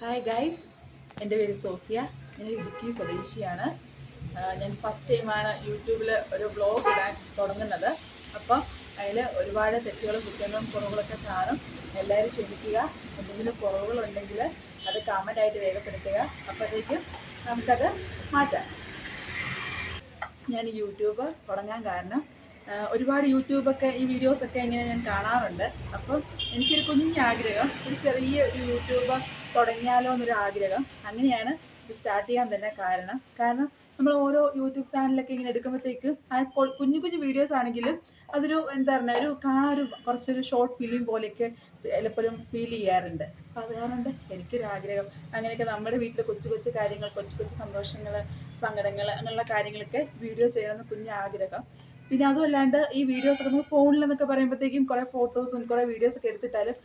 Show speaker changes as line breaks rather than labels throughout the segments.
Hi guys എന്റെ പേര് Sophia. ഞാൻ ഇടുക്കി സ്വദേശിയാണ്. ഞാൻ ഫസ്റ്റ് ടൈമാണ് യൂട്യൂബിൽ ഒരു വ്ളോഗ് ഇടാൻ തുടങ്ങുന്നത്. അപ്പം അതിൽ ഒരുപാട് തെറ്റുകളും കുറ്റങ്ങളും കുറവുകളൊക്കെ കാണും. എല്ലാവരും ക്ഷമിക്കുക. എന്തെങ്കിലും കുറവുകളുണ്ടെങ്കിൽ അത് കമന്റായിട്ട് രേഖപ്പെടുത്തുക. അപ്പോഴത്തേക്കും നമുക്കത് മാറ്റാം. ഞാൻ യൂട്യൂബ് തുടങ്ങാൻ കാരണം ഒരുപാട് യൂട്യൂബൊക്കെ ഈ വീഡിയോസൊക്കെ ഇങ്ങനെ ഞാൻ കാണാറുണ്ട്. അപ്പം എനിക്കൊരു കുഞ്ഞാഗ്രഹം ഒരു ചെറിയ ഒരു യൂട്യൂബ് തുടങ്ങിയാലോ എന്നൊരു ആഗ്രഹം അങ്ങനെയാണ് ഇത് സ്റ്റാർട്ട് ചെയ്യാൻ തന്നെ കാരണം. കാരണം നമ്മൾ ഓരോ യൂട്യൂബ് ചാനലൊക്കെ ഇങ്ങനെ എടുക്കുമ്പോഴത്തേക്ക് ആ കുഞ്ഞു കുഞ്ഞു വീഡിയോസ് ആണെങ്കിലും അതൊരു എന്താ പറയുക ഒരു കാണാൻ ഒരു കുറച്ചൊരു ഷോർട്ട് ഫിലിം പോലെയൊക്കെ പലപ്പോഴും ഫീൽ ചെയ്യാറുണ്ട്. അപ്പോൾ അത് കാരണം കൊണ്ട് എനിക്കൊരു ആഗ്രഹം. അങ്ങനെയൊക്കെ നമ്മുടെ വീട്ടിലെ കൊച്ചു കൊച്ചു കാര്യങ്ങൾ കൊച്ചു കൊച്ചു സന്തോഷങ്ങൾ സങ്കടങ്ങൾ അങ്ങനെയുള്ള കാര്യങ്ങളൊക്കെ വീഡിയോ ചെയ്യണമെന്ന് കുഞ്ഞ് ആഗ്രഹം പിന്നെ അതുമല്ലാണ്ട് ഈ വീഡിയോസ് ഒക്കെ നമുക്ക് ഫോണിൽ എന്നൊക്കെ പറയുമ്പോഴത്തേക്കും കുറേ ഫോട്ടോസും കുറേ വീഡിയോസ് ഒക്കെ എടുത്തിട്ടാലും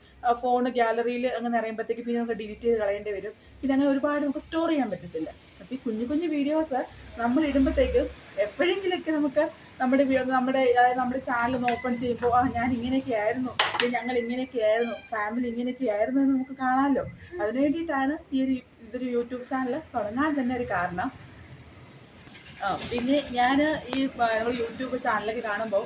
ഫോൺ ഗ്യാലറിയിൽ അങ്ങനെ അറിയുമ്പോഴത്തേക്കും പിന്നെ നമുക്ക് ഡിലീറ്റ് ചെയ്ത് കളയേണ്ടി വരും. പിന്നെ അങ്ങനെ ഒരുപാട് നമുക്ക് സ്റ്റോർ ചെയ്യാൻ പറ്റത്തില്ല. അപ്പോൾ ഈ കുഞ്ഞു കുഞ്ഞു വീഡിയോസ് നമ്മൾ ഇടുമ്പോഴത്തേക്കും എപ്പോഴെങ്കിലൊക്കെ നമുക്ക് നമ്മുടെ നമ്മുടെ അതായത് നമ്മുടെ ചാനൽ ഓപ്പൺ ചെയ്യുമ്പോൾ ആ ഞാൻ ഇങ്ങനെയൊക്കെ ആയിരുന്നു. ഞങ്ങൾ ഇങ്ങനെയൊക്കെ ആയിരുന്നു. ഫാമിലി ഇങ്ങനെയൊക്കെ ആയിരുന്നു എന്ന് നമുക്ക് കാണാമല്ലോ. അതിന് വേണ്ടിയിട്ടാണ് ഈ ഒരു ഇതൊരു യൂട്യൂബ് ചാനൽ തുടങ്ങാൻ തന്നെ ഒരു കാരണം. പിന്നെ ഞാൻ ഈ നമ്മൾ യൂട്യൂബ് ചാനലൊക്കെ കാണുമ്പോൾ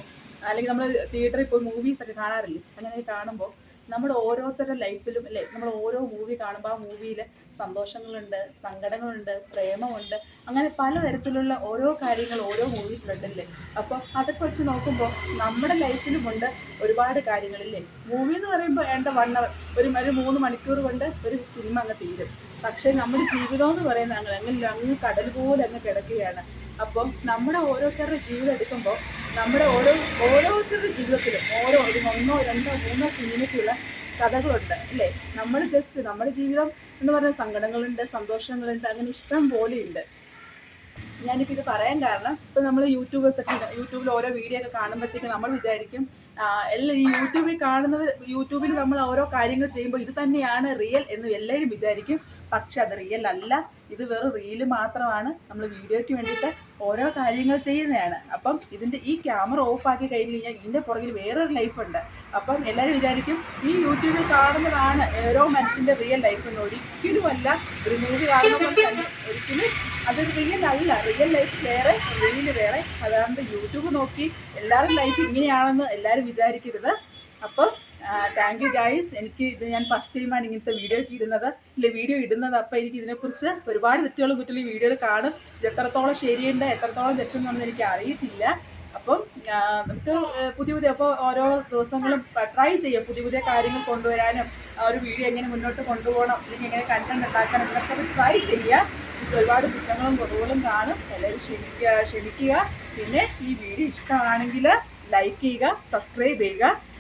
അല്ലെങ്കിൽ നമ്മൾ തിയേറ്ററിൽ പോയി മൂവീസ് ഒക്കെ കാണാറില്ലേ? അങ്ങനെ കാണുമ്പോൾ നമ്മുടെ ഓരോരുത്തരുടെ ലൈഫിലും അല്ലേ? നമ്മൾ ഓരോ മൂവി കാണുമ്പോൾ ആ മൂവിയിൽ സന്തോഷങ്ങളുണ്ട് സങ്കടങ്ങളുണ്ട് പ്രേമമുണ്ട്. അങ്ങനെ പലതരത്തിലുള്ള ഓരോ കാര്യങ്ങൾ ഓരോ മൂവീസിലുണ്ടല്ലേ അപ്പോൾ അതൊക്കെ വെച്ച് നോക്കുമ്പോൾ നമ്മുടെ ലൈഫിലുമുണ്ട് ഒരുപാട് കാര്യങ്ങളില്ലേ മൂവി എന്ന് പറയുമ്പോൾ വേണ്ട വൺ അവർ ഒരു ഒരു മൂന്ന് മണിക്കൂർ കൊണ്ട് ഒരു സിനിമ അങ്ങ് തീരും. പക്ഷേ നമ്മുടെ ജീവിതം എന്ന് പറയുന്നത് അങ്ങനെ അങ്ങനെ അങ്ങ് കടൽ പോലെ അങ്ങ് കിടക്കുകയാണ്. അപ്പോൾ നമ്മുടെ ഓരോരുത്തരുടെ ജീവിതം എടുക്കുമ്പോൾ നമ്മുടെ ഓരോ ഓരോരുത്തരുടെ ജീവിതത്തിലും ഓരോ ഒരു ഒന്നോ രണ്ടോ മൂന്നോ സിനിമയ്ക്കുള്ള കഥകളുണ്ട് അല്ലേ? നമ്മൾ ജസ്റ്റ് നമ്മുടെ ജീവിതം എന്ന് പറഞ്ഞ സങ്കടങ്ങളുണ്ട് സന്തോഷങ്ങളുണ്ട് അങ്ങനെ ഇഷ്ടം പോലെയുണ്ട്. ഞാനിപ്പോൾ ഇത് പറയാൻ കാരണം ഇപ്പം നമ്മൾ യൂട്യൂബേഴ്സ് ഒക്കെ യൂട്യൂബിൽ ഓരോ വീഡിയോ ഒക്കെ കാണുമ്പോഴത്തേക്ക് നമ്മൾ വിചാരിക്കും എല്ലാ ഈ യൂട്യൂബിൽ കാണുന്നവർ യൂട്യൂബിൽ നമ്മൾ ഓരോ കാര്യങ്ങൾ ചെയ്യുമ്പോൾ ഇത് തന്നെയാണ് റിയൽ എന്ന് എല്ലാവരും വിചാരിക്കും. പക്ഷെ അത് റിയൽ അല്ല. ഇത് വെറും റീൽ മാത്രമാണ്. നമ്മൾ വീഡിയോയ്ക്ക് വേണ്ടിയിട്ട് ഓരോ കാര്യങ്ങൾ ചെയ്യുന്നതാണ്. അപ്പം ഇതിന്റെ ഈ ക്യാമറ ഓഫ് ആക്കി കഴിഞ്ഞ് കഴിഞ്ഞാൽ ഇതിന്റെ പുറകിൽ വേറൊരു ലൈഫുണ്ട് അപ്പം എല്ലാവരും വിചാരിക്കും ഈ യൂട്യൂബിൽ കാണുന്നതാണ് ഓരോ മനുഷ്യന്റെ റിയൽ ലൈഫ് എന്ന്. ഒരിക്കലുമല്ല ഒരു മൂവി കാണുന്നത് ഒരിക്കലും അത് റിയൽ അല്ല. റിയൽ ലൈഫ് വേറെ റീൽ വേറെ. അതാണ്ട് യൂട്യൂബ് നോക്കി എല്ലാവരും ലൈഫ് ഇങ്ങനെയാണെന്ന് എല്ലാവരും വിചാരിക്കരുത്. അപ്പം താങ്ക് യു ഗൈസ് എനിക്ക് ഇത് ഞാൻ ഫസ്റ്റ് ടൈമാണ് ഇങ്ങനത്തെ വീഡിയോ ഒക്കെ ഇടുന്നത്. ഇല്ല വീഡിയോ ഇടുന്നത്. അപ്പോൾ എനിക്ക് ഇതിനെക്കുറിച്ച് ഒരുപാട് തെറ്റുകളും കുറ്റുള്ള ഈ വീഡിയോയിൽ കാണും. ഇത് എത്രത്തോളം ശരിയുണ്ട് എത്രത്തോളം തെറ്റുന്നുണ്ടെന്ന് എനിക്ക് അറിയത്തില്ല. അപ്പം നമുക്ക് പുതിയ പുതിയ അപ്പോൾ ഓരോ ദിവസങ്ങളും ട്രൈ ചെയ്യാം. പുതിയ പുതിയ കാര്യങ്ങൾ കൊണ്ടുവരാനും ആ ഒരു വീഡിയോ എങ്ങനെ മുന്നോട്ട് കൊണ്ടുപോകണം അല്ലെങ്കിൽ എങ്ങനെ കണ്ടന്റ് ഉണ്ടാക്കണം എന്നൊക്കെ ട്രൈ ചെയ്യുക ഒരുപാട് കുറ്റങ്ങളും കുറവുകളും കാണും. എല്ലാവരും ക്ഷമിക്കുക ക്ഷമിക്കുക. പിന്നെ ഈ വീഡിയോ ഇഷ്ടമാണെങ്കിൽ ലൈക്ക് ചെയ്യുക സബ്സ്ക്രൈബ് ചെയ്യുക.